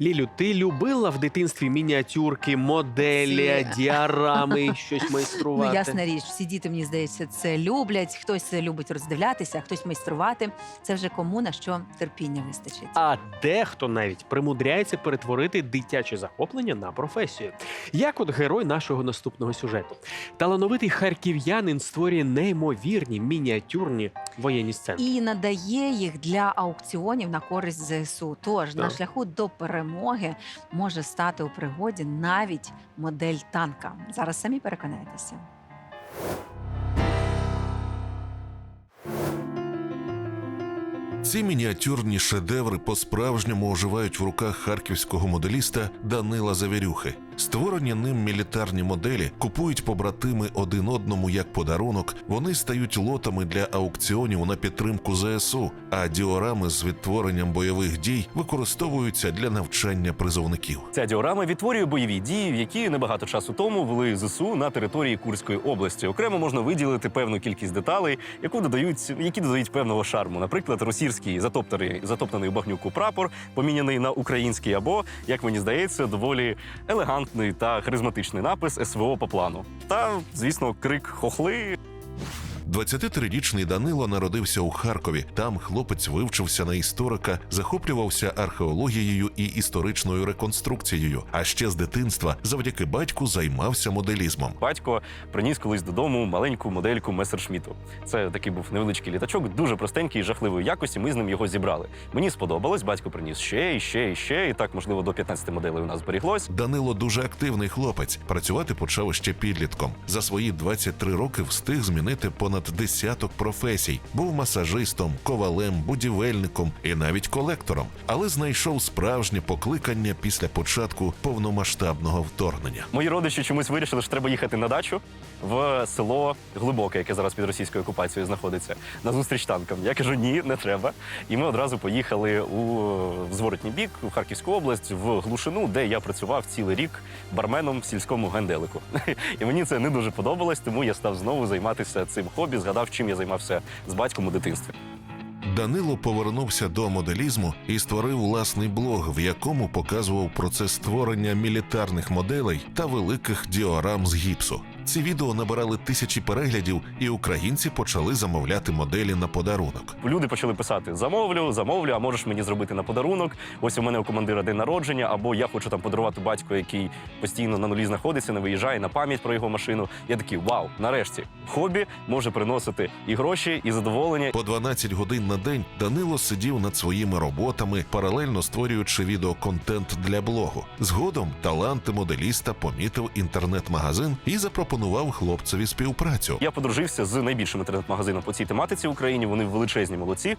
Лілю, ти любила в дитинстві мініатюрки, моделі, Всі. діарами, щось майструвати? Ну, ясна річ, всі діти, мені здається, це люблять. Хтось любить роздивлятися, а хтось майструвати. Це вже кому на що терпіння вистачить. А дехто навіть примудряється перетворити дитяче захоплення на професію. Як от герой нашого наступного сюжету. Талановитий харків'янин створює неймовірні мініатюрні воєнні сцени. І надає їх для аукціонів на користь ЗСУ. Тож на шляху до перемоги може стати у пригоді навіть модель танка. Зараз самі переконаєтеся. Ці мініатюрні шедеври по-справжньому оживають в руках харківського моделіста Данила Завірюхи. Створені ним мілітарні моделі купують побратими один одному як подарунок. Вони стають лотами для аукціонів на підтримку ЗСУ, а діорами з відтворенням бойових дій використовуються для навчання призовників. Ця діорама відтворює бойові дії, які небагато часу тому вели ЗСУ на території Курської області. Окремо можна виділити певну кількість деталей, яку додають, які додають певного шарму. Наприклад, російський затоптаний, затоптаний у багнюку прапор, поміняний на український, або, як мені здається, доволі елегантний та харизматичний напис СВО по плану. Та, звісно, крик хохли 23-річний Данило народився у Харкові. Там хлопець вивчився на історика, захоплювався археологією і історичною реконструкцією. А ще з дитинства, завдяки батьку, займався моделізмом. Батько приніс колись додому маленьку модельку Месершміту. Це такий був невеличкий літачок, дуже простенький і жахливої якості. Ми з ним його зібрали. Мені сподобалось, батько приніс ще і ще і ще. І так, можливо, до 15 моделей у нас зберіглось. Данило дуже активний хлопець. Працювати почав ще підлітком. За свої 23 роки встиг змінити понад десяток професій. Був масажистом, ковалем, будівельником і навіть колектором, але знайшов справжнє покликання після початку повномасштабного вторгнення. Мої родичі чомусь вирішили, що треба їхати на дачу в село Глибоке, яке зараз під російською окупацією знаходиться, на зустріч танкам. Я кажу, ні, не треба. І ми одразу поїхали у зворотній бік, у Харківську область, в Глушину, де я працював цілий рік барменом в сільському генделику. І мені це не дуже подобалось, тому я став знову займатися цим хобі, згадав, чим я займався з батьком у дитинстві. Данило повернувся до моделізму і створив власний блог, в якому показував процес створення мілітарних моделей та великих діорам з гіпсу. Ці відео набирали тисячі переглядів, і українці почали замовляти моделі на подарунок. Люди почали писати: замовлю, замовлю, а можеш мені зробити на подарунок. Ось у мене у командира день народження, або я хочу там подарувати батьку, який постійно на нулі знаходиться, не виїжджає на пам'ять про його машину. Я такий вау, нарешті, хобі може приносити і гроші, і задоволення. По 12 годин на день Данило сидів над своїми роботами, паралельно створюючи відеоконтент для блогу. Згодом таланти моделіста помітив інтернет-магазин і запропонував хлопцеві співпрацю. Я подружився з найбільшим інтернет-магазином по цій тематиці в Україні. Вони величезні молодці.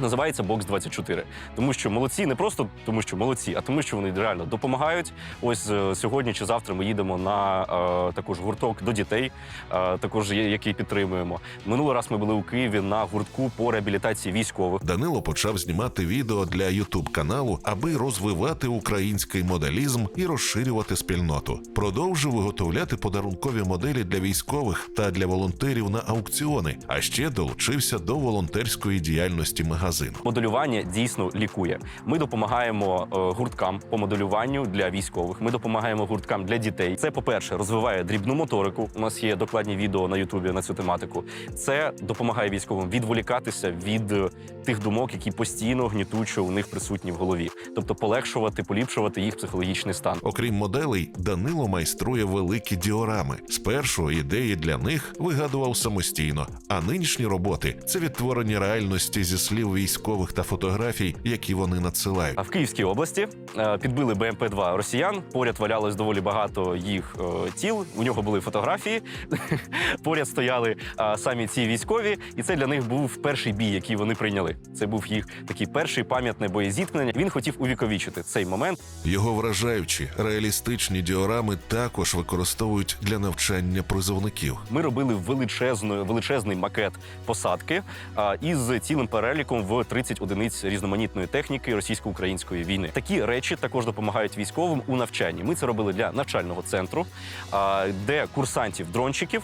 Називається Box 24 тому що молодці не просто тому, що молодці, а тому, що вони реально допомагають. Ось е, сьогодні чи завтра ми їдемо на е, також гурток до дітей, е, також який підтримуємо. Минулий раз ми були у Києві на гуртку по реабілітації військових. Данило почав знімати відео для Ютуб каналу, аби розвивати український моделізм і розширювати спільноту. Продовжив виготовляти подарункові моделі для військових та для волонтерів на аукціони, а ще долучився до волонтерської діяльності магазину. Моделювання дійсно лікує. Ми допомагаємо е, гурткам по моделюванню для військових. Ми допомагаємо гурткам для дітей. Це, по-перше, розвиває дрібну моторику. У нас є докладні відео на Ютубі на цю тематику. Це допомагає військовим відволікатися від е, тих думок, які постійно гнітучо у них присутні в голові, тобто полегшувати, поліпшувати їх психологічний стан. Окрім моделей, Данило майструє великі діорами. Спершу ідеї для них вигадував самостійно, а нинішні роботи це відтворення реальності зі слів військових та фотографій, які вони надсилають. А в Київській області е, підбили БМП-2 росіян. Поряд валялось доволі багато їх е, тіл. У нього були фотографії. Поряд стояли е, самі ці військові, і це для них був перший бій, який вони прийняли. Це був їх такий перший пам'ятне боєзіткнення. Він хотів увіковічити цей момент. Його вражаючі реалістичні діорами також використовують для навчання призовників. Ми робили величезну, величезний макет посадки а, із цілим переліком в 30 одиниць різноманітної техніки російсько-української війни. Такі речі також допомагають військовим у навчанні. Ми це робили для навчального центру, де курсантів дрончиків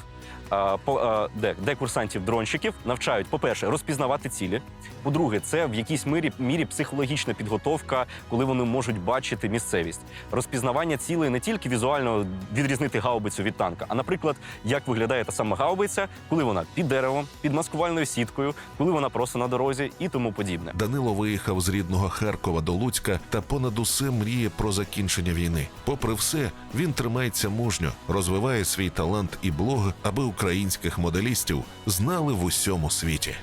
де, де курсантів-дронщиків навчають, по-перше, розпізнавати цілі. По-друге, це в якійсь мірі, мірі психологічна підготовка, коли вони можуть бачити місцевість. Розпізнавання цілей не тільки візуально відрізнити гаубицю від танка, а, наприклад, як виглядає та сама гаубиця, коли вона під деревом, під маскувальною сіткою, коли вона просто на дорозі і тому подібне. Данило виїхав з рідного Харкова до Луцька та понад усе мріє про закінчення війни. Попри все, він тримається мужньо, розвиває свій талант і блог, аби українських моделістів знали в усьому світі.